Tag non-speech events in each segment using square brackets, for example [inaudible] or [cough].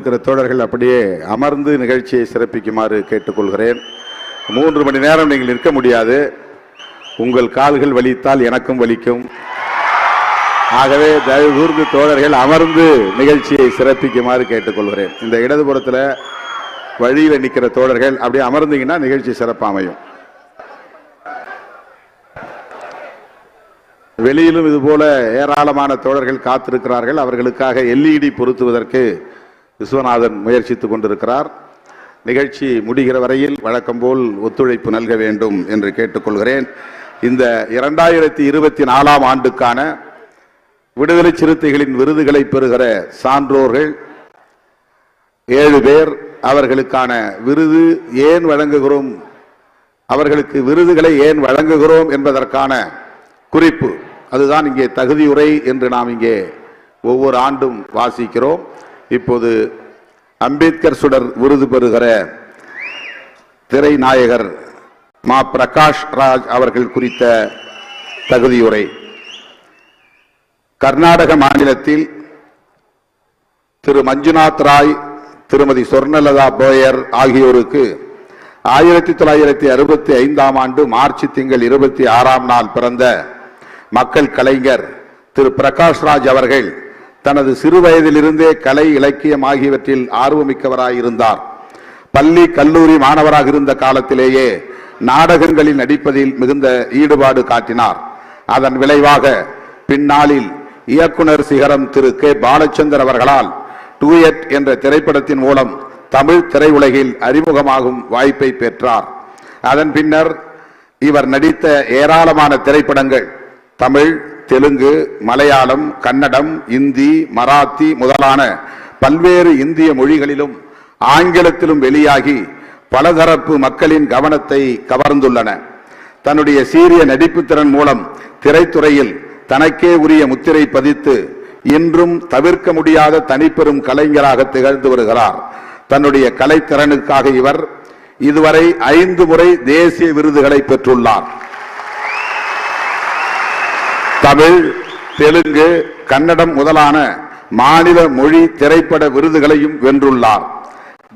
இருக்கிற தோழர்கள் அப்படியே அமர்ந்து நிகழ்ச்சியை சிறப்பிக்குமாறு கேட்டுக்கொள்கிறேன். மூன்று மணி நேரம் நீங்கள் நிற்க முடியாது. உங்கள் கால்கள் வலித்தால் எனக்கும் வலிக்கும். ஆகவே தயவு கூர்ந்து தோழர்கள் அமர்ந்து நிகழ்ச்சியை சிறப்பிக்குமாறு கேட்டுக்கொள்கிறேன். இந்த இடதுபுறத்தில் வழியில் நிற்கிற தோழர்கள் அப்படியே அமர்ந்தீங்கன்னா நிகழ்ச்சி சிறப்பாக அமையும். வெளியிலும் இதுபோல ஏராளமான தோழர்கள் காத்திருக்கிறார்கள். அவர்களுக்காக எல்இடி பொருத்துவதற்கு விஸ்வநாதன் முயற்சித்துக் கொண்டிருக்கிறார். நிகழ்ச்சி முடிகிற வரையில் வழக்கம் போல் ஒத்துழைப்பு நல்க வேண்டும் என்று கேட்டுக்கொள்கிறேன். இந்த இரண்டாயிரத்தி இருபத்தி நாலாம் ஆண்டுக்கான விடுதலை சிறுத்தைகளின் விருதுகளை பெறுகிற சான்றோர்கள் ஏழு பேர். அவர்களுக்கான விருது ஏன் வழங்குகிறோம்? அவர்களுக்கு விருதுகளை ஏன் வழங்குகிறோம் என்பதற்கான குறிப்பு. அதுதான் இங்கே தகுதியுரை என்று நாம் இங்கே ஒவ்வொரு ஆண்டும் வாசிக்கிறோம். இப்போது அம்பேத்கர் சுடர் விருது பெறுகிற திரைநாயகர் மா பிரகாஷ் ராஜ் அவர்கள் குறித்த தகுதியுரை. கர்நாடக மாநிலத்தில் திரு மஞ்சுநாத் ராய் திருமதி சொர்ணலதா போயர் ஆகியோருக்கு ஆயிரத்தி தொள்ளாயிரத்தி அறுபத்தி ஐந்தாம் ஆண்டு மார்ச் திங்கள் இருபத்தி ஆறாம் நாள் பிறந்த மக்கள் கலைஞர் திரு பிரகாஷ் ராஜ் அவர்கள் தனது சிறு வயதிலிருந்தே கலை இலக்கியம் ஆகியவற்றில் ஆர்வமிக்கவராயிருந்தார். பள்ளி கல்லூரி மாணவராக இருந்த காலத்திலேயே நாடகங்களில் நடிப்பதில் மிகுந்த ஈடுபாடு காட்டினார். அதன் விளைவாக பின்னாளில் இயக்குனர் சிகரம் திரு கே. பாலச்சந்தர் அவர்களால் டூயட் என்ற திரைப்படத்தின் மூலம் தமிழ் திரையுலகில் அறிமுகமாகும் வாய்ப்பை பெற்றார். அதன் பின்னர் இவர் நடித்த ஏராளமான திரைப்படங்கள் தமிழ் தெலுங்கு மலையாளம் கன்னடம் இந்தி மராத்தி முதலான பல்வேறு இந்திய மொழிகளிலும் ஆங்கிலத்திலும் வெளியாகி பலதரப்பு மக்களின் கவனத்தை கவர்ந்துள்ளன. தன்னுடைய சீரிய நடிப்பு திறன் மூலம் திரைத்துறையில் தனக்கே உரிய முத்திரை பதித்து இன்றும் தவிர்க்க முடியாத தனிப்பெரும் கலைஞராக திகழ்ந்து வருகிறார். தன்னுடைய கலைத்திறனுக்காக இவர் இதுவரை ஐந்து முறை தேசிய விருதுகளை பெற்றுள்ளார். தமிழ் தெலுங்கு கன்னடம் முதலான மாநில மொழி திரைப்பட விருதுகளையும் வென்றுள்ளார்.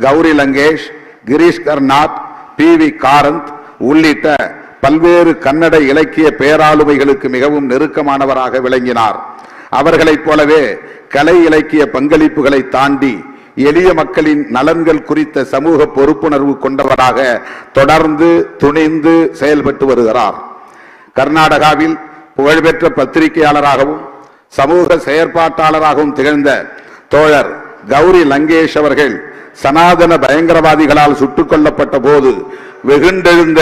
கௌரி லங்கேஷ் கிரீஷ் கர்நாத் பி வி காரந்த் உள்ளிட்ட பல்வேறு கன்னட இலக்கிய பேராளுமைகளுக்கு மிகவும் நெருக்கமானவராக விளங்கினார். அவர்களைப் போலவே கலை இலக்கிய பங்களிப்புகளை தாண்டி எளிய மக்களின் நலன்கள் குறித்த சமூக பொறுப்புணர்வு கொண்டவராக தொடர்ந்து துணிந்து செயல்பட்டு வருகிறார். கர்நாடகாவில் புகழ்பெற்ற பத்திரிகையாளராகவும் சமூக செயற்பாட்டாளராகவும் திகழ்ந்த தோழர் கௌரி லங்கேஷ் அவர்கள் சனாதன பயங்கரவாதிகளால் சுட்டுக் கொல்லப்பட்ட போது வெகுண்டெழுந்த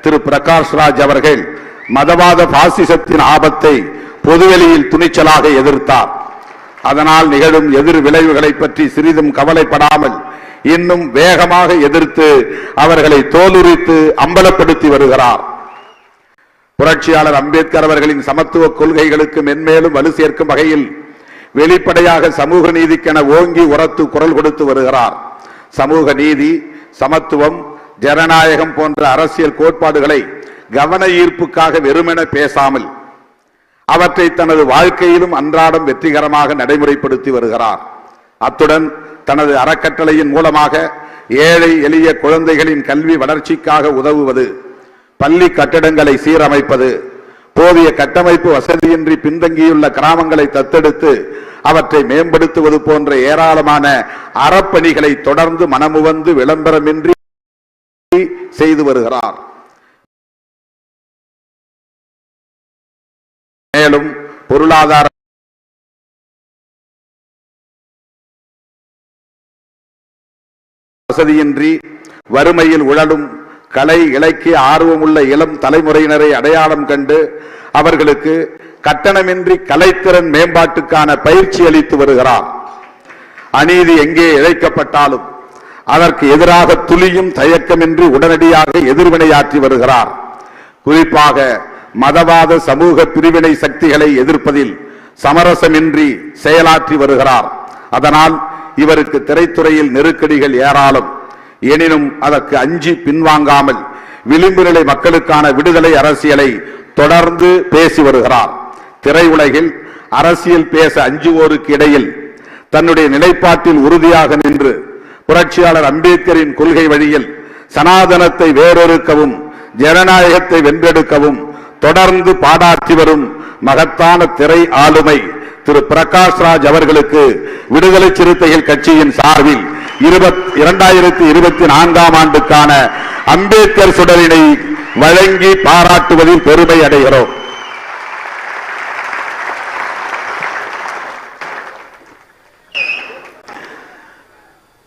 திரு பிரகாஷ் ராஜ் அவர்கள் மதவாத பாசிசத்தின் ஆபத்தை பொதுவெளியில் துணிச்சலாக எதிர்த்தார். அதனால் நிகழும் எதிர் விளைவுகளை பற்றி சிறிதும் கவலைப்படாமல் இன்னும் வேகமாக எதிர்த்து அவர்களை தோலுரித்து அம்பலப்படுத்தி வருகிறார். புரட்சியாளர் அம்பேத்கர் அவர்களின் சமத்துவ கொள்கைகளுக்கு மென்மேலும் வலு சேர்க்கும் வகையில் வெளிப்படையாக சமூக நீதிக்கென ஓங்கி உரத்து குரல் கொடுத்து வருகிறார். சமூக நீதி சமத்துவம் ஜனநாயகம் போன்ற அரசியல் கோட்பாடுகளை கவன ஈர்ப்புக்காக வெறுமென பேசாமல் அவற்றை தனது வாழ்க்கையிலும் அன்றாடம் வெற்றிகரமாக நடைமுறைப்படுத்தி வருகிறார். அத்துடன் தனது அறக்கட்டளையின் மூலமாக ஏழை எளிய குழந்தைகளின் கல்வி வளர்ச்சிக்காக உதவுவது பள்ளி கட்டடங்களை சீரமைப்பது போதிய கட்டமைப்பு வசதியின்றி பின்தங்கியுள்ள கிராமங்களை தத்தெடுத்து அவற்றை மேம்படுத்துவது போன்ற ஏராளமான அறப்பணிகளை தொடர்ந்து மனமுவந்து விளம்பரமின்றி செய்து வருகிறார். மேலும் பொருளாதார வசதியின்றி வறுமையில் உழலும் கலை இலக்கிய ஆர்வமுள்ள இளம் தலைமுறையினரை அடையாளம் கண்டு அவர்களுக்கு கட்டணமின்றி கலைத்திறன் மேம்பாட்டுக்கான பயிற்சி அளித்து வருகிறார். அநீதி எங்கே இழைக்கப்பட்டாலும் அதற்கு எதிராக துளியும் தயக்கமின்றி உடனடியாக எதிர்வினையாற்றி வருகிறார். குறிப்பாக மதவாத சமூக பிரிவினை சக்திகளை எதிர்ப்பதில் சமரசமின்றி செயலாற்றி வருகிறார். அதனால் இவருக்கு திரைத்துறையில் நெருக்கடிகள் ஏராளம். எனினும் அதற்கு அஞ்சி பின்வாங்காமல் விளிம்பு நிலை மக்களுக்கான விடுதலை அரசியலை தொடர்ந்து பேசி வருகிறார். திரையுலகில் அரசியல் பேச அஞ்சுவோருக்கு இடையில் தன்னுடைய நிலைப்பாட்டில் உறுதியாக நின்று புரட்சியாளர் அம்பேத்கரின் கொள்கை வழியில் சனாதனத்தை வேறொருக்கவும் ஜனநாயகத்தை வென்றெடுக்கவும் தொடர்ந்து பாடாற்றி வரும் மகத்தான திரை ஆளுமை திரு பிரகாஷ் ராஜ் அவர்களுக்கு விடுதலை சிறுத்தைகள் கட்சியின் சார்பில் இரண்டாயிரத்தி இருபத்தி நான்காம் ஆண்டுக்கான அம்பேத்கர் சுடரினை வழங்கி பாராட்டுவதில் பெருமை அடைகிறோம்.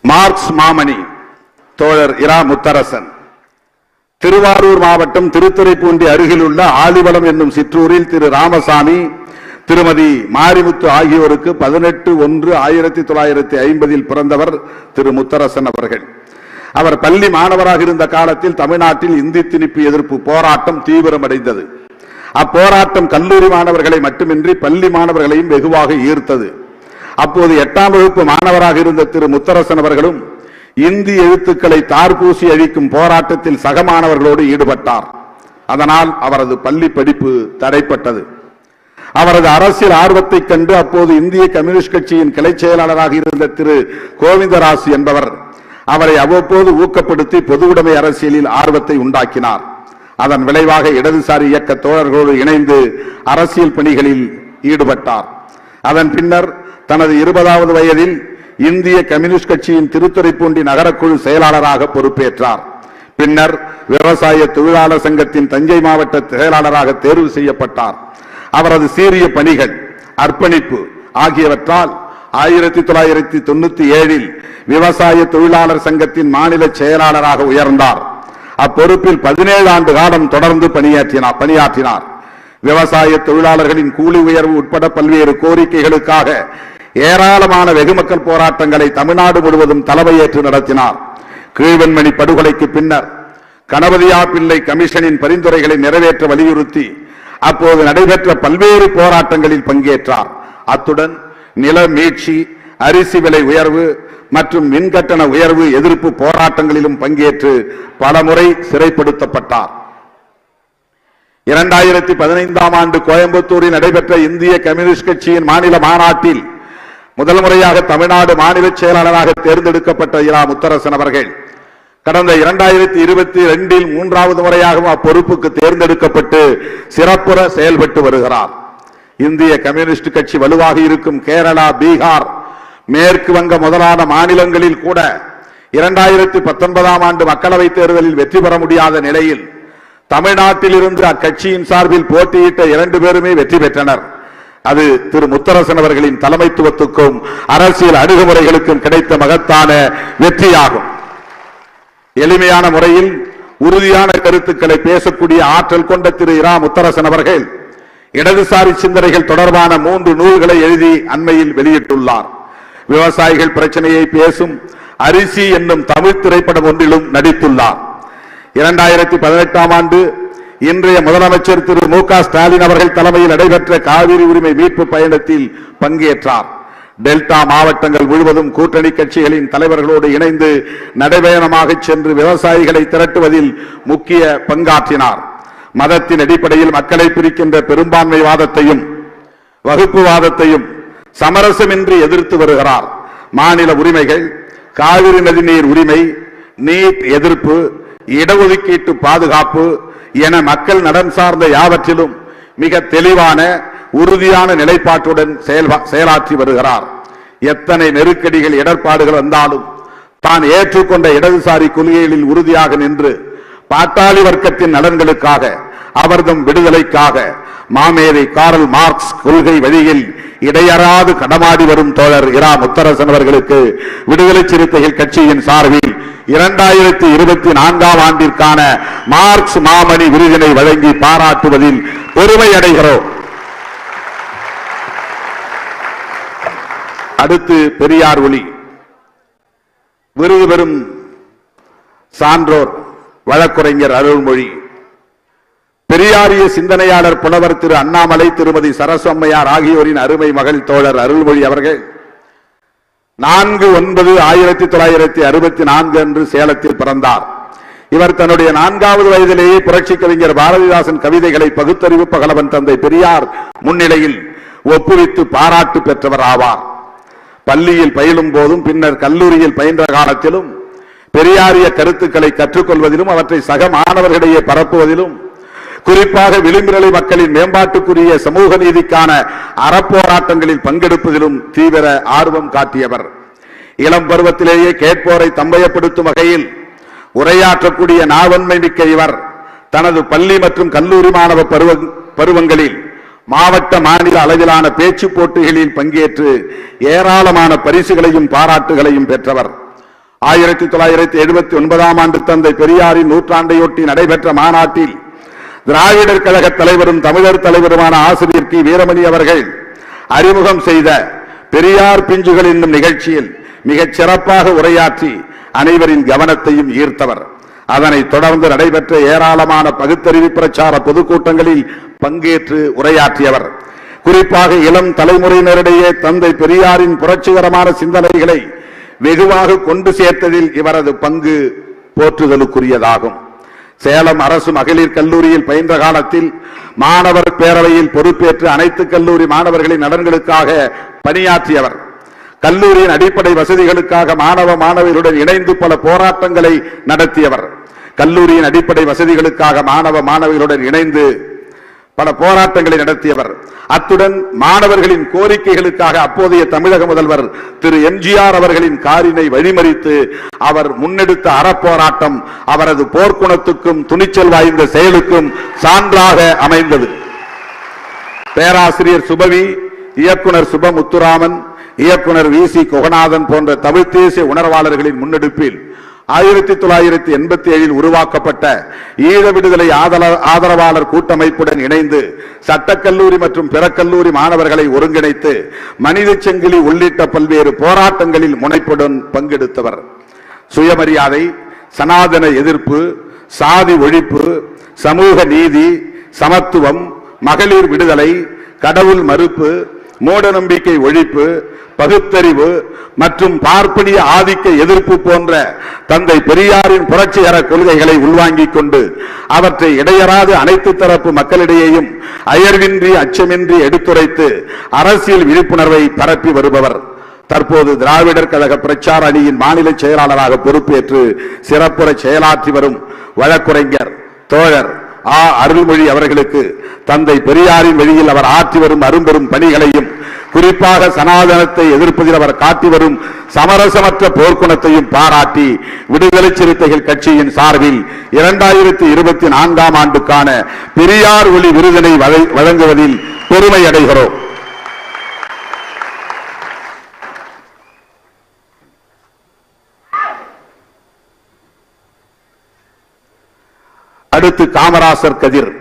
மார்க்ஸ் மாமணி தோழர் இரா முத்தரசன் திருவாரூர் மாவட்டம் திருத்துறைப்பூண்டி அருகில் உள்ள ஆலிவளம் என்னும் சிற்றூரில் திரு ராமசாமி திருமதி மாரிமுத்து ஆகியோருக்கு பதினெட்டு ஒன்று ஆயிரத்தி தொள்ளாயிரத்தி ஐம்பதில் பிறந்தவர் திரு முத்தரசன் அவர்கள். அவர் பள்ளி மாணவராக இருந்த காலத்தில் தமிழ்நாட்டில் இந்தி திணிப்பு எதிர்ப்பு போராட்டம் தீவிரமடைந்தது. அப்போராட்டம் கல்லூரி மாணவர்களை மட்டுமின்றி பள்ளி மாணவர்களையும் வெகுவாக ஈர்த்தது. அப்போது எட்டாம் வகுப்பு மாணவராக இருந்த திரு முத்தரசன் அவர்களும் இந்தி எழுத்துக்களை தார்பூசி அழிக்கும் போராட்டத்தில் சக மாணவர்களோடு ஈடுபட்டார். அதனால் அவரது பள்ளி படிப்பு தடைப்பட்டது. அவரது அரசியல் ஆர்வத்தை கண்டு அப்போது இந்திய கம்யூனிஸ்ட் கட்சியின் கிளை செயலாளராக இருந்த திரு. கோவிந்தராசு என்பவர் அவரை அவ்வப்போது ஊக்கப்படுத்தி பொதுவுடைமை அரசியலில் ஆர்வத்தை உண்டாக்கினார். அதன் விளைவாக இடதுசாரி இயக்க தோழர்களோடு இணைந்து அரசியல் பணிகளில் ஈடுபட்டார். அதன் பின்னர் தனது இருபதாவது வயதில் இந்திய கம்யூனிஸ்ட் கட்சியின் திருத்துறைப்பூண்டி நகரக்குழு செயலாளராக பொறுப்பேற்றார். பின்னர் விவசாய தொழிலாளர் சங்கத்தின் தஞ்சை மாவட்ட செயலாளராக தேர்வு செய்யப்பட்டார். அவரது சீரிய பணிகள் அர்ப்பணிப்பு ஆகியவற்றால் ஆயிரத்தி தொள்ளாயிரத்தி தொண்ணூத்தி ஏழில் விவசாய தொழிலாளர் சங்கத்தின் மாநில செயலாளராக உயர்ந்தார். அப்பொறுப்பில் பதினேழு ஆண்டு காலம் தொடர்ந்து பணியாற்றினார் பணியாற்றினார். விவசாய தொழிலாளர்களின் கூலி உயர்வு உட்பட பல்வேறு கோரிக்கைகளுக்காக ஏராளமான வெகுமக்கள் போராட்டங்களை தமிழ்நாடு முழுவதும் தலைமையேற்று நடத்தினார். கீழ்வெண்மணி படுகொலைக்கு பின்னர் கணபதியா பிள்ளை கமிஷனின் பரிந்துரைகளை நிறைவேற்ற வலியுறுத்தி அப்போது நடைபெற்ற பல்வேறு போராட்டங்களில் பங்கேற்றார். அத்துடன் நில மீட்சி அரிசி விலை உயர்வு மற்றும் மின்கட்டண உயர்வு எதிர்ப்பு போராட்டங்களிலும் பங்கேற்று பலமுறை சிறைப்படுத்தப்பட்டார். இரண்டாயிரத்தி பதினைந்தாம் ஆண்டு கோயம்புத்தூரில் நடைபெற்ற இந்திய கம்யூனிஸ்ட் கட்சியின் மாநில மாநாட்டில் முதல் முறையாக தமிழ்நாடு மாநில செயலாளராக தேர்ந்தெடுக்கப்பட்ட இரா. முத்தரசன் அவர்கள் கடந்த இரண்டாயிரத்தி இருபத்தி ரெண்டில் மூன்றாவது முறையாகவும் அப்பொறுப்புக்கு தேர்ந்தெடுக்கப்பட்டு சிறப்புற செயல்பட்டு வருகிறார். இந்திய கம்யூனிஸ்ட் கட்சி வலுவாக இருக்கும் கேரளா பீகார் மேற்கு வங்க முதலான மாநிலங்களில் கூட இரண்டாயிரத்தி பத்தொன்பதாம் ஆண்டு மக்களவைத் தேர்தலில் வெற்றி பெற முடியாத நிலையில் தமிழ்நாட்டில் இருந்து அக்கட்சியின் சார்பில் போட்டியிட்ட இரண்டு பேருமே வெற்றி பெற்றனர். அது திரு முத்தரசன் அவர்களின் தலைமைத்துவத்துக்கும் அரசியல் அணுகுமுறைகளுக்கும் கிடைத்த மகத்தான வெற்றியாகும். எளிமையான முறையில் உறுதியான கருத்துக்களை பேசக்கூடிய ஆற்றல் கொண்ட திரு இரா முத்தரசன் அவர்கள் இடதுசாரி சிந்தனைகள் தொடர்பான மூன்று நூல்களை எழுதி அண்மையில் வெளியிட்டுள்ளார். விவசாயிகள் பிரச்சனையை பேசும் அரிசி என்னும் தமிழ் திரைப்படம் ஒன்றிலும் நடித்துள்ளார். இரண்டாயிரத்தி பதினெட்டாம் ஆண்டு இன்றைய முதலமைச்சர் திரு மு க ஸ்டாலின் அவர்கள் தலைமையில் நடைபெற்ற காவிரி உரிமை மீட்பு பயணத்தில் பங்கேற்றார். டெல்டா மாவட்டங்கள் முழுவதும் கூட்டணி கட்சிகளின் தலைவர்களோடு இணைந்து நடைபயணமாக சென்று விவசாயிகளை திரட்டுவதில் முக்கிய பங்காற்றினார். மதத்தின் அடிப்படையில் மக்களை பிரிக்கின்ற பெரும்பான்மை வாதத்தையும் வகுப்புவாதத்தையும் சமரசமின்றி எதிர்த்து வருகிறார். மாநில உரிமைகள் காவிரி நதிநீர் உரிமை நீட் எதிர்ப்பு இடஒதுக்கீட்டு பாதுகாப்பு என மக்கள் நலன் சார்ந்த யாவற்றிலும் மிக தெளிவான உறுதியான நிலைப்பாட்டுடன் செயலாற்றி வருகிறார். எத்தனை நெருக்கடிகள் இடர்பாடுகள் வந்தாலும் தான் ஏற்றுக்கொண்ட இடதுசாரி கொள்கைகளில் உறுதியாக நின்று பாட்டாளி வர்க்கத்தின் நலன்களுக்காக அவர்தம் விடுதலைக்காக மாமேதை காரல் மார்க்ஸ் கொள்கை வழியில் இடையறாது கடமாடி வரும் தோழர் இரா. முத்தரசன் அவர்களுக்கு விடுதலை சிறுத்தைகள் கட்சியின் சார்பில் இரண்டாயிரத்தி இருபத்தி நான்காம் ஆண்டிற்கான மார்க்ஸ் மாமணி விருதினை வழங்கி பாராட்டுவதில் பெருமை அடைகிறோம். அடுத்து பெரியார் ஒளி விருது பெறும் சான்றோர் வழக்குரைஞர் அருள்மொழி. பெரியாரிய சிந்தனையாளர் புலவர் திரு அண்ணாமலை திருமதி சரசம்மையார் ஆகியோரின் அருமை மகள் தோழர் அருள்மொழி அவர்கள் நான்கு ஒன்பது ஆயிரத்தி தொள்ளாயிரத்தி அறுபத்தி நான்கு அன்று சேலத்தில் பிறந்தார். இவர் தன்னுடைய நான்காவது வயதிலேயே புரட்சி கவிஞர் பாரதிதாசன் கவிதைகளை பகுத்தறிவு பகலவன் தந்தை பெரியார் முன்னிலையில் ஒப்புவித்து பாராட்டு பெற்றவர் ஆவார். பள்ளியில் பயிலும் போதும் பின்னர் கல்லூரியில் பயின்ற காலத்திலும் பெரியாரிய கருத்துக்களை கற்றுக்கொள்வதிலும் அவற்றை சக மாணவர்களிடையே பரப்புவதிலும் குறிப்பாக விளிம்பிரலை மக்களின் மேம்பாட்டுக்குரிய சமூக நீதிக்கான அறப்போராட்டங்களில் பங்கெடுப்பதிலும் தீவிர ஆர்வம் காட்டியவர். இளம் பருவத்திலேயே கேட்போரை தம்பயப்படுத்தும் வகையில் உரையாற்றக்கூடிய நாவன்மை மிக்க இவர். தனது பள்ளி மற்றும் கல்லூரி மாணவ பருவ- பருவங்களில் மாவட்ட மாநில அளவிலான பேச்சு போட்டிகளில் பங்கேற்று ஏராளமான பரிசுகளையும் பாராட்டுகளையும் பெற்றவர். ஆயிரத்தி தொள்ளாயிரத்தி எழுபத்தி ஒன்பதாம் ஆண்டு தந்தை பெரியாரின் நூற்றாண்டையொட்டி நடைபெற்ற மாநாட்டில் திராவிடர் கழக தலைவரும் தமிழர் தலைவருமான ஆசிரியர் கி. வீரமணி அவர்கள் அறிமுகம் செய்த பெரியார் பிஞ்சுகள் என்னும் நிகழ்ச்சியில் மிகச் சிறப்பாக உரையாற்றி அனைவரின் கவனத்தையும் ஈர்த்தவர். அதனை தொடர்ந்து நடைபெற்ற ஏராளமான பகுத்தறிவு பிரச்சார பொதுக்கூட்டங்களில் பங்கேற்று உரையாற்றியவர். குறிப்பாக இளம் தலைமுறையினரிடையே தந்தை பெரியாரின் புரட்சிகரமான சிந்தனைகளை வெகுவாக கொண்டு சேர்த்ததில் இவரது பங்கு போற்றுதலுக்குரியதாகும். சேலம் அரசு மகளிர் கல்லூரியில் பயின்ற காலத்தில் மாணவர் பேரவையில் பொறுப்பேற்று அனைத்து கல்லூரி மாணவர்களின் நலன்களுக்காக பணியாற்றியவர். கல்லூரியின் அடிப்படை வசதிகளுக்காக மாணவ மாணவியருடன் இணைந்து பல போராட்டங்களை நடத்தியவர். கல்லூரியின் அடிப்படை வசதிகளுக்காக மாணவ மாணவிகளுடன் இணைந்து பல போராட்டங்களை நடத்தியவர். அத்துடன் மாணவர்களின் கோரிக்கைகளுக்காக அப்போதைய தமிழக முதல்வர் திரு எம்ஜிஆர் அவர்களின் காரினை வழிமறித்து அவர் முன்னெடுத்த அறப்போராட்டம் அவரது போர்க்குணத்துக்கும் துணிச்சல் வாய்ந்த செயலுக்கும் சான்றாக அமைந்தது. பேராசிரியர் சுபவி இயக்குனர் சுபமுத்துராமன் இயக்குனர் வி சி குகநாதன் போன்ற தமிழ் தேசிய உணர்வாளர்களின் முன்னெடுப்பில் ஆயிரத்தி தொள்ளாயிரத்தி எண்பத்தி ஏழில் உருவாக்கப்பட்ட ஈழ விடுதலை ஆதரவாளர் கூட்டமைப்புடன் இணைந்து சட்டக்கல்லூரி மற்றும் பிற கல்லூரி மாணவர்களை ஒருங்கிணைத்து மனித செங்கிலி உள்ளிட்ட பல்வேறு போராட்டங்களில் முனைப்புடன் பங்கெடுத்தவர். சுயமரியாதை சனாதன எதிர்ப்பு சாதி ஒழிப்பு சமூக நீதி சமத்துவம் மகளிர் விடுதலை கடவுள் மறுப்பு மூட நம்பிக்கை ஒழிப்பு பகுத்தறிவு மற்றும் பார்ப்பனிய ஆதிக்க எதிர்ப்பு போன்ற தந்தை பெரியாரின் புரட்சிகர கொள்கைகளை உள்வாங்கிக் கொண்டு அவற்றை இடையறாது அனைத்து தரப்பு மக்களிடையேயும் அயர்வின்றி அச்சமின்றி எடுத்துரைத்து அரசியல் விழிப்புணர்வை பரப்பி வருபவர். தற்போது திராவிடர் கழக பிரச்சார அணியின் மாநில செயலாளராக பொறுப்பேற்று சிறப்புற செயலாற்றி வரும் வழக்குரைஞர் தோழர் ஆ அருள்மொழி அவர்களுக்கு தந்தை பெரியாரின் வழியில் அவர் ஆற்றி வரும் அரும்பெரும் பணிகளையும் குறிப்பாக சனாதனத்தை எதிர்ப்பதில் அவர் காட்டி வரும் சமரசமற்ற போர்க்குணத்தையும் பாராட்டி விடுதலை சிறுத்தைகள் கட்சியின் சார்பில் இரண்டாயிரத்தி இருபத்தி நான்காம் ஆண்டுக்கான பெரியார் ஒளி விருதினை வழங்குவதில் பெருமை அடைகிறோம். அடுத்து காமராசர் கதிர்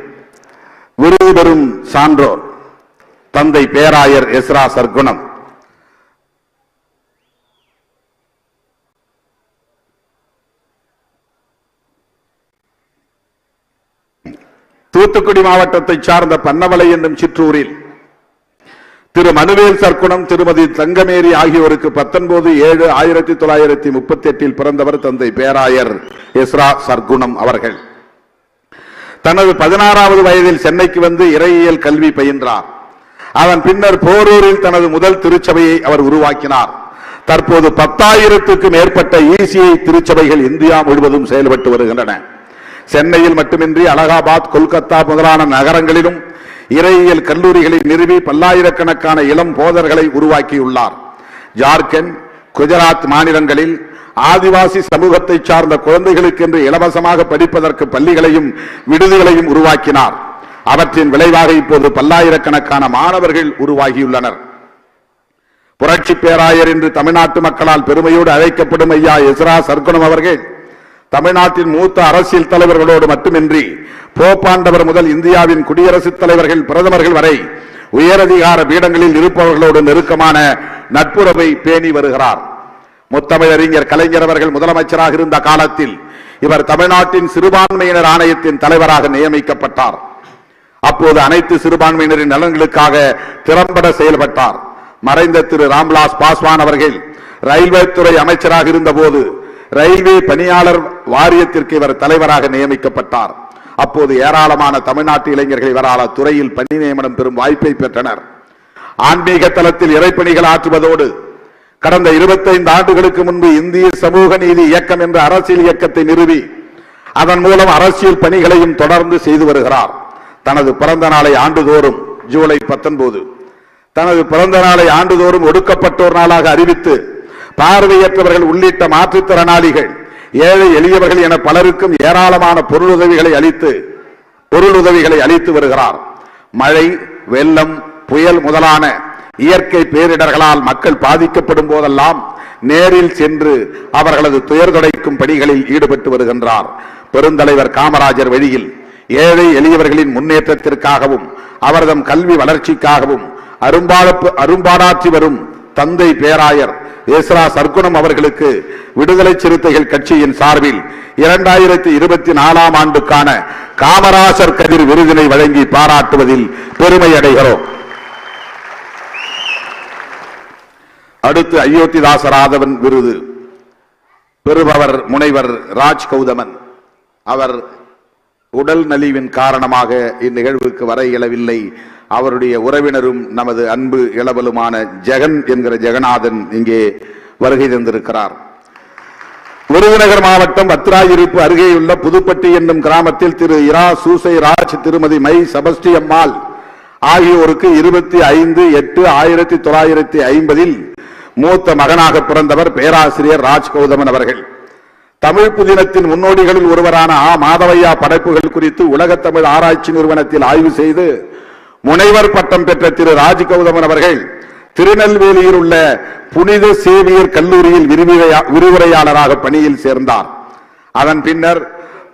விருது பெறும் சான்றோர் தந்தை பேராயர் எஸ்ரா சர்க்குணம். தூத்துக்குடி மாவட்டத்தைச் சார்ந்த பன்னமலை என்னும் சிற்றூரில் திரு மனுவேல் சர்க்குணம் திருமதி தங்கமேரி ஆகியோருக்கு பத்தொன்பது ஏழு ஆயிரத்தி தொள்ளாயிரத்தி முப்பத்தி எட்டில் பிறந்தவர் தந்தை பேராயர் எஸ்ரா சர்க்குணம் அவர்கள். தனது பதினாறாவது வயதில் சென்னைக்கு வந்து இறையியல் கல்வி பயின்றார். அதன் பின்னர் போரூரில் தனது முதல் திருச்சபையை அவர் உருவாக்கினார். தற்போது பத்தாயிரத்துக்கும் மேற்பட்ட இசிஐ திருச்சபைகள் இந்தியா முழுவதும் செயல்பட்டு வருகின்றன. சென்னையில் மட்டுமின்றி அலகாபாத் கொல்கத்தா முதலான நகரங்களிலும் இறையியல் கல்லூரிகளை நிறுவி பல்லாயிரக்கணக்கான இளம் போதர்களை உருவாக்கியுள்ளார். ஜார்க்கண்ட் குஜராத் மாநிலங்களில் ஆதிவாசி சமூகத்தை சார்ந்த குழந்தைகளுக்கு என்று இலவசமாக படிப்பதற்கு பள்ளிகளையும் விடுதிகளையும் உருவாக்கினார். அவற்றின் விளைவாக இப்போது பல்லாயிரக்கணக்கான மாணவர்கள் உருவாகியுள்ளனர். புரட்சி பேராயர் என்று தமிழ்நாட்டு மக்களால் பெருமையோடு அழைக்கப்படும் ஐயா எஸ்ரா சர்க்குணம் அவர்கள் தமிழ்நாட்டின் மூத்த அரசியல் தலைவர்களோடு மட்டுமின்றி போப்பாண்டவர் முதல் இந்தியாவின் குடியரசுத் தலைவர்கள் பிரதமர்கள் வரை உயரதிகார பீடங்களில் இருப்பவர்களோடு நெருக்கமான நட்புறவை பேணி வருகிறார். முத்தமிழறிஞர் கலைஞர் அவர்கள் முதலமைச்சராக இருந்த காலத்தில் இவர் தமிழ்நாட்டின் சிறுபான்மையினர் ஆணையத்தின் தலைவராக நியமிக்கப்பட்டார். அப்போது அனைத்து சிறுபான்மையினரின் நலன்களுக்காக திறம்பட செயல்பட்டார். மறைந்த திரு ராம்விலாஸ் பாஸ்வான் அவர்கள் ரயில்வே துறை அமைச்சராக இருந்தபோது ரயில்வே பணியாளர் வாரியத்திற்கு இவர் தலைவராக நியமிக்கப்பட்டார். அப்போது ஏராளமான தமிழ்நாட்டு இளைஞர்கள் இவரால் துறையில் பணி நியமனம் பெறும் வாய்ப்பை பெற்றனர். ஆன்மீக தளத்தில் இறைப்பணிகள் ஆற்றுவதோடு கடந்த 25 ஆண்டுகளுக்கு முன்பு இந்திய சமூக நீதி இயக்கம் என்ற அரசியல் இயக்கத்தை நிறுவி அதன் மூலம் அரசியல் பணிகளையும் தொடர்ந்து செய்து வருகிறார். தனது பிறந்த நாளை ஆண்டுதோறும் ஜூலை 19 தனது பிறந்த நாளை ஆண்டுதோறும் ஒடுக்கப்பட்டோர் நாளாக அறிவித்து பார்வையற்றவர்கள் உள்ளிட்ட மாற்றுத்திறனாளிகள் ஏழை எளியவர்கள் என பலருக்கும் ஏராளமான பொருளுதவிகளை அளித்து பொருளுதவிகளை அளித்து வருகிறார். மழை வெள்ளம் புயல் முதலான இயற்கை பேரிடர்களால் மக்கள் பாதிக்கப்படும் போதெல்லாம் நேரில் சென்று அவர்களது துயர் துடைக்கும் பணிகளில் ஈடுபட்டு வருகின்றார். பெருந்தலைவர் காமராஜர் வழியில் ஏழை எளியவர்களின் முன்னேற்றத்திற்காகவும் அவர்தம் கல்வி வளர்ச்சிக்காகவும் அரும்பாட அரும்பாடாற்றி வரும் தந்தை பேராயர் ஏஸ்ரா சர்க்குணம் அவர்களுக்கு விடுதலை சிறுத்தைகள் கட்சியின் சார்பில் இரண்டாயிரத்தி இருபத்தி நாலாம் ஆண்டுக்கான காமராசர் கதிர் விருதினை வழங்கி பாராட்டுவதில் பெருமை அடைகிறோம். அடுத்து அயோத்திதாசராதவன் விருது. பெறுபவர் முனைவர் ராஜ் கௌதமன் அவர் உடல் நலிவின் காரணமாக இந்நிகழ்வுக்கு வர இயலவில்லை. அவருடைய உறவினரும் நமது அன்பு இளவலுமான ஜெகன் என்கிற ஜெகநாதன் இங்கே வருகை தந்திருக்கிறார். விருதுநகர் மாவட்டம் பத்ராயிருப்பு அருகேயுள்ள புதுப்பட்டி என்னும் கிராமத்தில் திரு இரா சூசை ராஜ் திருமதி மை சபஸ்டி அம்மாள் ஆகியோருக்கு இருபத்தி ஐந்து எட்டு ஆயிரத்தி தொள்ளாயிரத்தி ஐம்பதில் மூத்த மகனாக பிறந்தவர் பேராசிரியர் ராஜ் கௌதமன் அவர்கள். தமிழ் புதினத்தின் முன்னோடிகளில் ஒருவரான ஆ. மாதவையா படைப்புகள் குறித்து உலகத்தமிழ் ஆராய்ச்சி நிறுவனத்தில் ஆய்வு செய்து முனைவர் பட்டம் பெற்ற திரு. ராஜ் கௌதமன் அவர்கள் திருநெல்வேலியில் உள்ள புனித சேவியர் கல்லூரியில் விரிவுரையாளராக பணியில் சேர்ந்தார். அதன் பின்னர்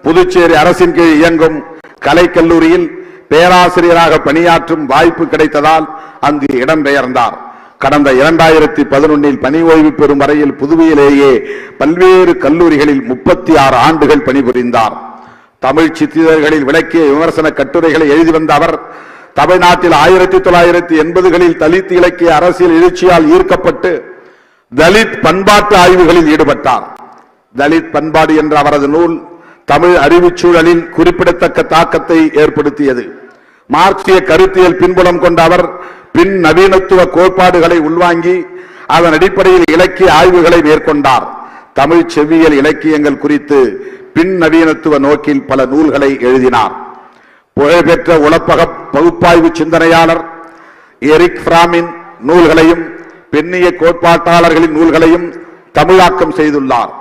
புதுச்சேரி அரசின் கீழ் இயங்கும் கலைக்கல்லூரியில் பேராசிரியராக பணியாற்றும் வாய்ப்பு கிடைத்ததால் அங்கு இடம்பெயர்ந்தார். கடந்த இரண்டாயிரத்தி பதினொன்னில் பணி ஓய்வு பெறும் வரையில் புதுவையிலேயே பல்வேறு கல்லூரிகளில் முப்பத்தி ஆறு ஆண்டுகள் பணிபுரிந்தார். தமிழ் சித்திரர்களில் விளக்கிய விமர்சன கட்டுரைகளை எழுதி வந்த அவர் தமிழ்நாட்டில் ஆயிரத்தி தொள்ளாயிரத்தி எண்பதுகளில் தலித் இலக்கிய அரசியல் எழுச்சியால் ஈர்க்கப்பட்டு தலித் பண்பாட்டு ஆய்வுகளில் ஈடுபட்டார். தலித் பண்பாடு என்ற அவரது நூல் தமிழ் அறிவுச் சூழலில் குறிப்பிடத்தக்க தாக்கத்தை ஏற்படுத்தியது. மார்க்சிய கருத்தியல் பின்புலம் கொண்ட அவர் பின் நவீனத்துவ கோட்பாடுகளை உள்வாங்கி அதன் அடிப்படையில் இலக்கிய ஆய்வுகளை மேற்கொண்டார். தமிழ் செவ்வியல் இலக்கியங்கள் குறித்து பின் நவீனத்துவ நோக்கில் பல நூல்களை எழுதினார். புகழ்பெற்ற உளப்பக பகுப்பாய்வு சிந்தனையாளர் எரிக் பிராமின் நூல்களையும் பெண்ணிய கோட்பாட்டாளர்களின் நூல்களையும் தமிழாக்கம் செய்துள்ளார்.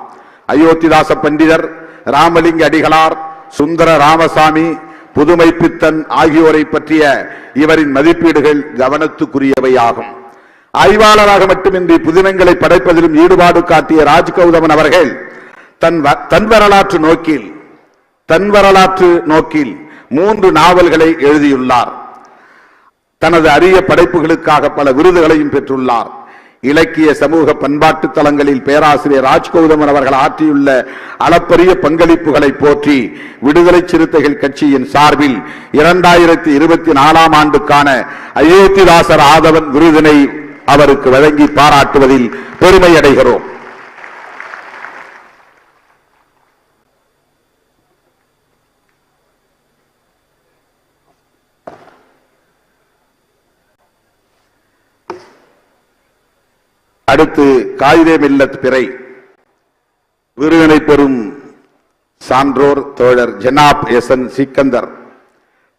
அயோத்திதாச பண்டிதர் ராமலிங்க அடிகளார் சுந்தர ராமசாமி புதுமை பித்தன் ஆகியோரை பற்றிய இவரின் மதிப்பீடுகள் கவனத்துக்குரியவையாகும். ஆய்வாளராக மட்டுமின்றி புதினங்களை படைப்பதிலும் ஈடுபாடு காட்டிய ராஜ் கௌதமன் அவர்கள் தன் வ- தன் வரலாற்று நோக்கில் தன் வரலாற்று நோக்கில் மூன்று நாவல்களை எழுதியுள்ளார். தனது அரிய படைப்புகளுக்காக பல விருதுகளையும் பெற்றுள்ளார். இலக்கிய சமூக பண்பாட்டு தளங்களில் பேராசிரியர் ராஜ்கௌதமன் அவர்கள் ஆற்றியுள்ள அளப்பரிய பங்களிப்புகளை போற்றி விடுதலை சிறுத்தைகள் கட்சியின் சார்பில் இரண்டாயிரத்தி இருபத்தி நாலாம் ஆண்டுக்கான அயோத்திதாசர் ஆதவன் விருதினை அவருக்கு வழங்கி பாராட்டுவதில் பெருமை அடைகிறோம். அடுத்து காயிதே மில்லத் பிறை. விருதினை பெறும் சான்றோர் தோழர் ஜெனாப் எஸ் என் சிக்கந்தர்.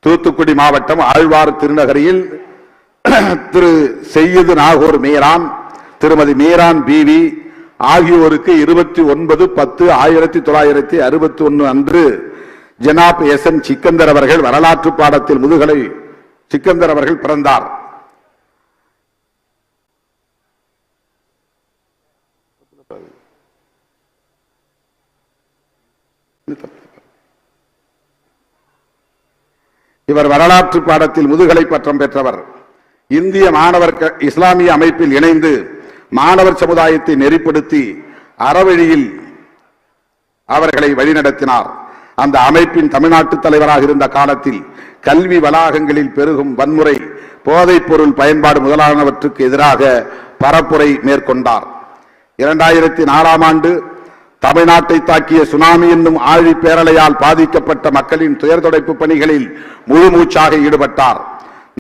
தூத்துக்குடி மாவட்டம் ஆழ்வார் திருநகரியில் [clears throat] திரு செய்யது நாகூர் மீரான் திருமதி மீரான் பிவி ஆகியோருக்கு இருபத்தி ஒன்பது பத்து ஆயிரத்தி தொள்ளாயிரத்தி அறுபத்தி ஒன்னு அன்று ஜனாப் எஸ் என் சிக்கந்தர் அவர்கள் வரலாற்று பாடத்தில் முதுகலை சிக்கந்தர் அவர்கள் பிறந்தார். இவர் வரலாற்று பாடத்தில் முதுகலை பட்டம் பெற்றவர். இந்திய மாணவர் இஸ்லாமிய அமைப்பில் இணைந்து மாணவர் சமுதாயத்தை நெறிப்படுத்தி அறவழியில் அவர்களை வழிநடத்தினார். அந்த அமைப்பின் தமிழ்நாட்டு தலைவராக இருந்த காலத்தில் கல்வி வளாகங்களில் பெருகும் வன்முறை போதைப் பொருள் பயன்பாடு முதலானவற்றுக்கு எதிராக பரப்புரை மேற்கொண்டார். இரண்டாயிரத்தி நாலாம் ஆண்டு தமிழ்நாட்டை தாக்கிய சுனாமி என்னும் ஆழி பேரலையால் பாதிக்கப்பட்ட மக்களின் துயர் துடைப்பு பணிகளில் முழு மூச்சாக ஈடுபட்டார்.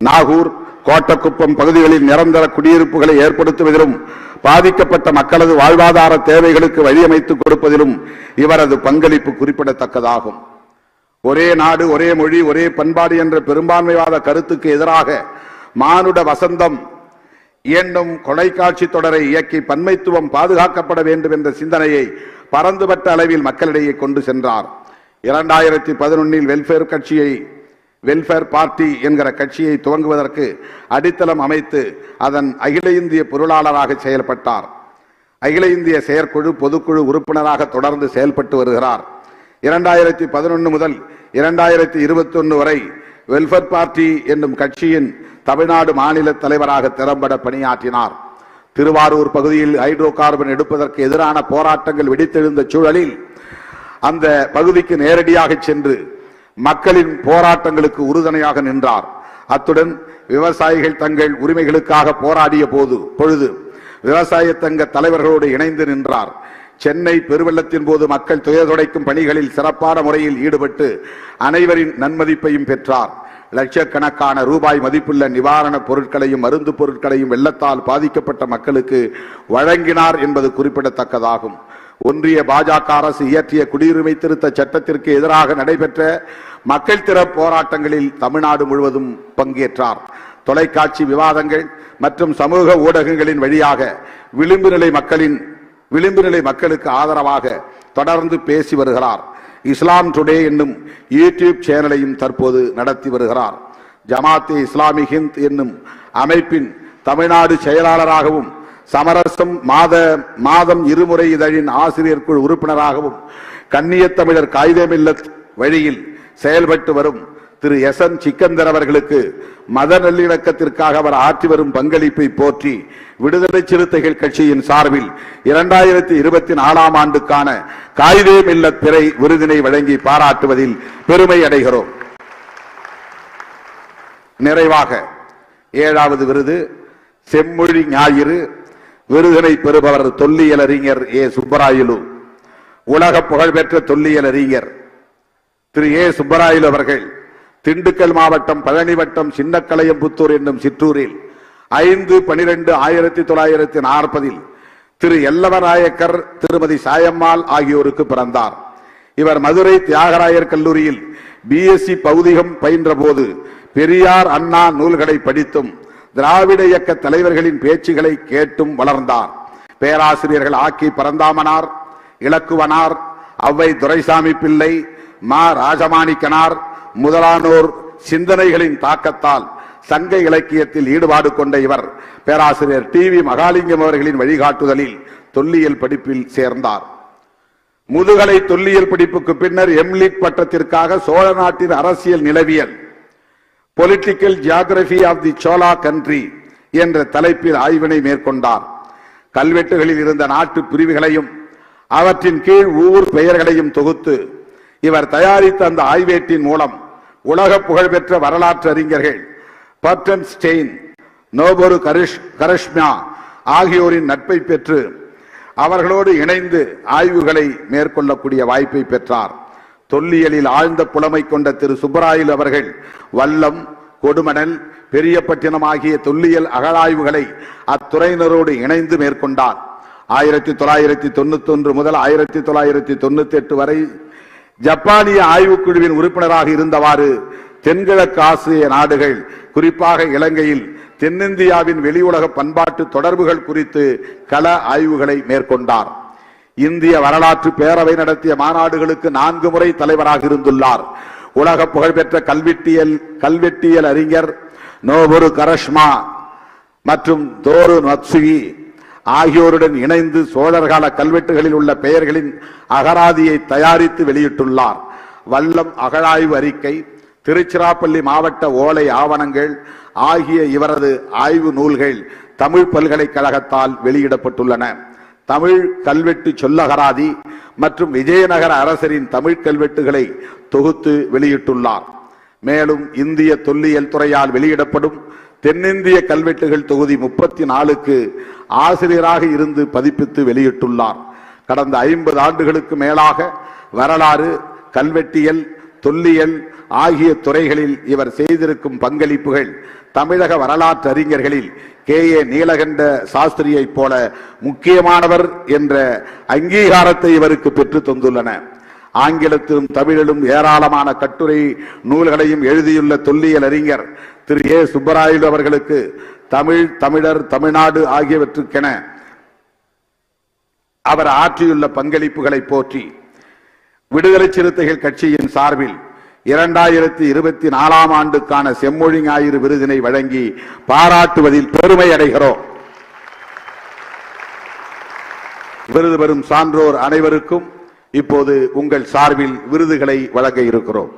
நாகூர் கோட்டக்குப்பம் பகுதிகளில் நிரந்தர குடியிருப்புகளை ஏற்படுத்துவதிலும் பாதிக்கப்பட்ட மக்களது வாழ்வாதார தேவைகளுக்கு வழியமைத்துக் கொடுப்பதிலும் இவரது பங்களிப்பு குறிப்பிடத்தக்கதாகும். ஒரே நாடு ஒரே மொழி ஒரே பண்பாடு என்ற பெரும்பான்மைவாத கருத்துக்கு எதிராக மானுட வசந்தம் என்னும் கொலைக்காட்சி தொடரை இயக்கி பன்மைத்துவம் பாதுகாக்கப்பட வேண்டும் என்ற சிந்தனையை பரந்துபட்ட அளவில் மக்களிடையே கொண்டு சென்றார். இரண்டாயிரத்தி பதினொன்னில் வெல்ஃபேர் கட்சியை வெல்ஃபேர் பார்ட்டி என்கிற கட்சியை துவங்குவதற்கு அடித்தளம் அமைத்து அதன் அகில இந்திய பொருளாளராக செயல்பட்டார். அகில இந்திய செயற்குழு பொதுக்குழு உறுப்பினராக தொடர்ந்து செயல்பட்டு வருகிறார். இரண்டாயிரத்தி பதினொன்று முதல் இரண்டாயிரத்தி இருபத்தி ஒன்று வரை வெல்ஃபேர் பார்ட்டி என்னும் கட்சியின் தமிழ்நாடு மாநில தலைவராக திறம்பட பணியாற்றினார். திருவாரூர் பகுதியில் ஹைட்ரோ கார்பன் எடுப்பதற்கு எதிரான போராட்டங்கள் வெடித்தெழுந்த சூழலில் அந்த பகுதிக்கு நேரடியாக சென்று மக்களின் போராட்டங்களுக்கு உறுதுணையாக நின்றார். அத்துடன் விவசாயிகள் தங்கள் உரிமைகளுக்காக போராடிய போது பொழுது விவசாய தங்க தலைவர்களோடு இணைந்து நின்றார். சென்னை பெருவெள்ளத்தின் போது மக்கள் துயதுடைக்கும் பணிகளில் சிறப்பான முறையில் ஈடுபட்டு அனைவரின் நன்மதிப்பையும் பெற்றார். லட்சக்கணக்கான ரூபாய் மதிப்புள்ள நிவாரணப் பொருட்களையும் மருந்து பொருட்களையும் வெள்ளத்தால் பாதிக்கப்பட்ட மக்களுக்கு வழங்கினார் என்பது குறிப்பிடத்தக்கதாகும். ஒன்றிய பாஜக அரசு இயற்றிய குடியுரிமை திருத்த சட்டத்திற்கு எதிராக நடைபெற்ற மக்கள் திற போராட்டங்களில் தமிழ்நாடு முழுவதும் பங்கேற்றார். தொலைக்காட்சி விவாதங்கள் மற்றும் சமூக ஊடகங்களின் வழியாக விளிம்பு நிலை மக்களின் விளிம்பு நிலை மக்களுக்கு ஆதரவாக தொடர்ந்து பேசி வருகிறார். இஸ்லாம் டுடே என்னும் யூடியூப் சேனலையும் தற்போது நடத்தி வருகிறார். ஜமாத்தே இஸ்லாமி ஹிந்த் என்னும் அமைப்பின் தமிழ்நாடு செயலாளராகவும் சமரசம் மாத மாதம் இருமுறை இதழின் ஆசிரியர் குழு உறுப்பினராகவும் கண்ணியத் தமிழர் காகிதமில்லத் வழியில் செயல்பட்டு வரும் திரு எஸ் என் சிக்கந்தர் அவர்களுக்கு மத நல்லிணக்கத்திற்காக அவர் ஆற்றி வரும் பங்களிப்பை போற்றி விடுதலை சிறுத்தைகள் கட்சியின் சார்பில் இரண்டாயிரத்தி இருபத்தி நாலாம் ஆண்டுக்கான காயிதே மில்ல திரை விருதினை வழங்கி பாராட்டுவதில் பெருமை அடைகிறோம். நிறைவாக ஏழாவது விருது செம்மொழி ஞாயிறு விருதினை பெறுபவர் தொல்லியல் அறிஞர் ஏ சுப்பராயலு. உலக புகழ்பெற்ற தொல்லியல் அறிஞர் திரு ஏ சுப்பராயலு அவர்கள் திண்டுக்கல் மாவட்டம் பழனி வட்டம் சின்னக்கலையம்புத்தூர் என்னும் சிற்றூரில் ஐந்து பனிரெண்டு ஆயிரத்தி தொள்ளாயிரத்தி நாற்பதில் திரு எல்லவநாயக்கர் திருமதி சாயம்மாள் ஆகியோருக்கு பிறந்தார். இவர் மதுரை தியாகராயர் கல்லூரியில் பிஎஸ்சி பௌதிகம் பயின்ற போது பெரியார் அண்ணா நூல்களை படித்தும் திராவிட இயக்க தலைவர்களின் பேச்சுகளை கேட்டும் வளர்ந்தார். பேராசிரியர்கள் ஆக்கி பரந்தாமனார் இலக்குவனார் அவ்வை துரைசாமி பிள்ளை மா. ராஜமாணிக்கனார் முதலானோர் சிந்தனைகளின் தாக்கத்தால் சங்க இலக்கியத்தில் ஈடுபாடு கொண்ட இவர் பேராசிரியர் டி வி மகாலிங்கம் அவர்களின் வழிகாட்டுதலில் தொல்லியல் படிப்பில் சேர்ந்தார். முதுகலை தொல்லியல் படிப்புக்கு பின்னர் எம்லிக் பட்டத்திற்காக சோழ நாட்டின் அரசியல் நிலவியல் political geography of the Chola country என்ற தலைப்பில் ஆய்வினை மேற்கொண்டார். கல்வெட்டுகளில் இருந்த நாட்டு பிரிவுகளையும் அவற்றின் கீழ் ஊர் பெயர்களையும் தொகுத்து இவர் தயாரித்த அந்த ஆய்வேட்டின் மூலம் உலக புகழ்பெற்ற வரலாற்று அறிஞர்கள் பர்டன் ஸ்டெயின் நோபரு கரிஷ் கரிஷ்மா ஆகியோரின் நட்பை பெற்று அவர்களோடு இணைந்து ஆய்வுகளை மேற்கொள்ளக்கூடிய வாய்ப்பை பெற்றார். தொல்லியலில் ஆழ்ந்த புலமை கொண்ட திரு சுப்பராயில் அவர்கள் வல்லம் கொடுமணல் பெரியப்பட்டினம் ஆகிய தொல்லியல் அகழாய்வுகளை அத்துறையினரோடு இணைந்து மேற்கொண்டார். ஆயிரத்தி தொள்ளாயிரத்தி தொண்ணூத்தி ஒன்று முதல் ஆயிரத்தி தொள்ளாயிரத்தி தொண்ணூத்தி எட்டு வரை ஜப்பானிய ஆய்வுக்குழுவின் உறுப்பினராக இருந்தவாறு தென்கிழக்கு ஆசிய நாடுகள் குறிப்பாக இலங்கையில் தென்னிந்தியாவின் வெளியுலக பண்பாட்டு தொடர்புகள் குறித்து கள ஆய்வுகளை மேற்கொண்டார். இந்திய வரலாற்று பேரவை நடத்திய மாநாடுகளுக்கு நான்கு முறை தலைவராக இருந்துள்ளார். உலக புகழ்பெற்ற கல்வெட்டியல் கல்வெட்டியல் அறிஞர் நோபுரு கரஷ்மா மற்றும் தோரு நத்சுகி ஆகியோருடன் இணைந்து சோழர்கால கல்வெட்டுகளில் உள்ள பெயர்களின் அகராதியை தயாரித்து வெளியிட்டுள்ளார். வல்லம் அகழாய்வு அறிக்கை திருச்சிராப்பள்ளி மாவட்ட ஓலை ஆவணங்கள் ஆகிய இவரது ஆய்வு நூல்கள் தமிழ் பல்கலைக்கழகத்தால் வெளியிடப்பட்டுள்ளன. தமிழ் கல்வெட்டு சொல்லகராதி மற்றும் விஜயநகர அரசரின் தமிழ் கல்வெட்டுகளை தொகுத்து வெளியிட்டுள்ளார். மேலும் இந்திய தொல்லியல் துறையால் வெளியிடப்படும் தென்னிந்திய கல்வெட்டுகள் தொகுதி முப்பத்தி நாலுக்கு ஆசிரியராக இருந்து பதிப்பித்து வெளியிட்டுள்ளார். கடந்த ஐம்பது ஆண்டுகளுக்கு மேலாக வரலாறு கல்வெட்டியல் தொல்லியல் ஆகிய துறைகளில் இவர் செய்திருக்கும் பங்களிப்புகள் தமிழக வரலாற்று அறிஞர்களில் கே. ஏ. நீலகண்ட சாஸ்திரியைப் போல முக்கியமானவர் என்ற அங்கீகாரத்தை இவருக்கு பெற்று தந்துள்ளன. ஆங்கிலத்திலும் தமிழிலும் ஏராளமான கட்டுரை நூல்களையும் எழுதியுள்ள தொல்லியல் அறிஞர் திரு ஏ சுப்பராயுடு அவர்களுக்கு தமிழ் தமிழர் தமிழ்நாடு ஆகியவற்றுக்கென அவர் ஆற்றியுள்ள பங்களிப்புகளை போற்றி விடுதலை சிறுத்தைகள் கட்சியின் சார்பில் இரண்டாயிரத்தி இருபத்தி நாலாம் ஆண்டுக்கான செம்மொழி ஞாயிறு விருதினை வழங்கி பாராட்டுவதில் பெருமை அடைகிறோம். விருது பெறும் சான்றோர் அனைவருக்கும் இப்போது உங்கள் சார்பில் விருதுகளை வழங்க இருக்கிறோம்.